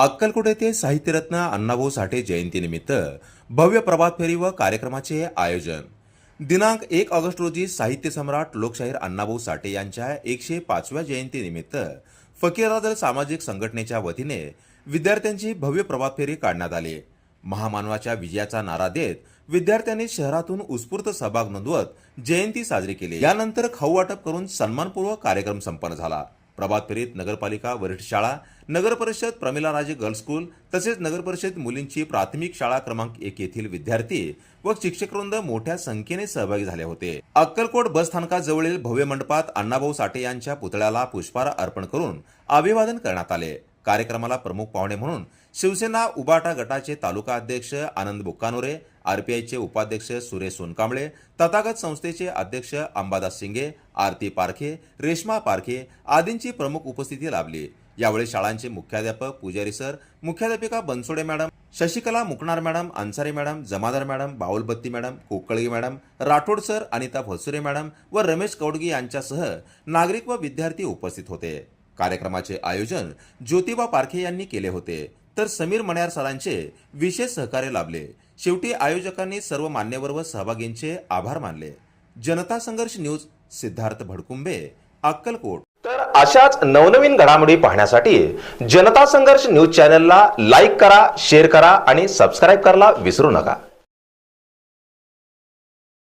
अक्कलकोट येथे साहित्यरत्न अण्णाभाऊ साठे जयंतीनिमित्त भव्य प्रभात फेरी व कार्यक्रमाचे आयोजन. दिनांक एक ऑगस्ट रोजी साहित्य सम्राट लोकशाहीर अण्णाभाऊ साठे यांच्या एकशे पाचव्या जयंतीनिमित्त फकीरादल सामाजिक संघटनेच्या वतीने विद्यार्थ्यांची भव्य प्रभात फेरी काढण्यात आली. महामानवाच्या विजयाचा नारा देत विद्यार्थ्यांनी शहरातून उत्स्फूर्त सहभाग नोंदवत जयंती साजरी केली. यानंतर खाऊ वाटप करून सन्मानपूर्वक कार्यक्रम संपन्न झाला. प्रभात फेरीत नगरपालिका वरिष्ठ शाळा नगर परिषद प्रमिला राजे गर्ल्स स्कूल तसेच नगर परिषद मुलींची प्राथमिक शाळा क्रमांक एक येथील विद्यार्थी व शिक्षकवृंद मोठ्या संख्येने सहभागी झाले होते. अक्कलकोट बस स्थानकाजवळील भव्य मंडपात अण्णाभाऊ साठे यांच्या पुतळ्याला पुष्पहार अर्पण करून अभिवादन करण्यात आले. कार्यक्रमाला प्रमुख पाहुणे म्हणून शिवसेना उबाटा गटाचे तालुका अध्यक्ष आनंद बुक्कानोरे आरपीआयचे उपाध्यक्ष सुरेश सोनकांबळे तथागत संस्थेचे अध्यक्ष अंबादास शिंगे आरती पारखे रेश्मा पारखे आदींची प्रमुख उपस्थिती लाभली. यावेळी शाळांचे मुख्याध्यापक पुजारी सर मुख्याध्यापिका Bansode madam Shashikala Mukanar madam Ansari madam Jamadar madam Baulbatti madam Kokalgi madam Rathod sir Anita Bhosure madam व रमेश कौडगी यांच्यासह नागरिक व विद्यार्थी उपस्थित होते. कार्यक्रमाचे आयोजन ज्योतिबा पारखे यांनी केले होते. तर समीर मण्यार सरांचे विशेष सहकार्य लाभले. शेवटी आयोजकांनी सर्व मान्यवर व सहभागींचे आभार मानले. जनता संघर्ष न्यूज सिद्धार्थ भडकुंबे अक्कलकोट. तर अशाच नवनवीन घडामोडी पाहण्यासाठी जनता संघर्ष न्यूज चॅनलला लाईक करा शेअर करा आणि सबस्क्राईब करायला विसरू नका.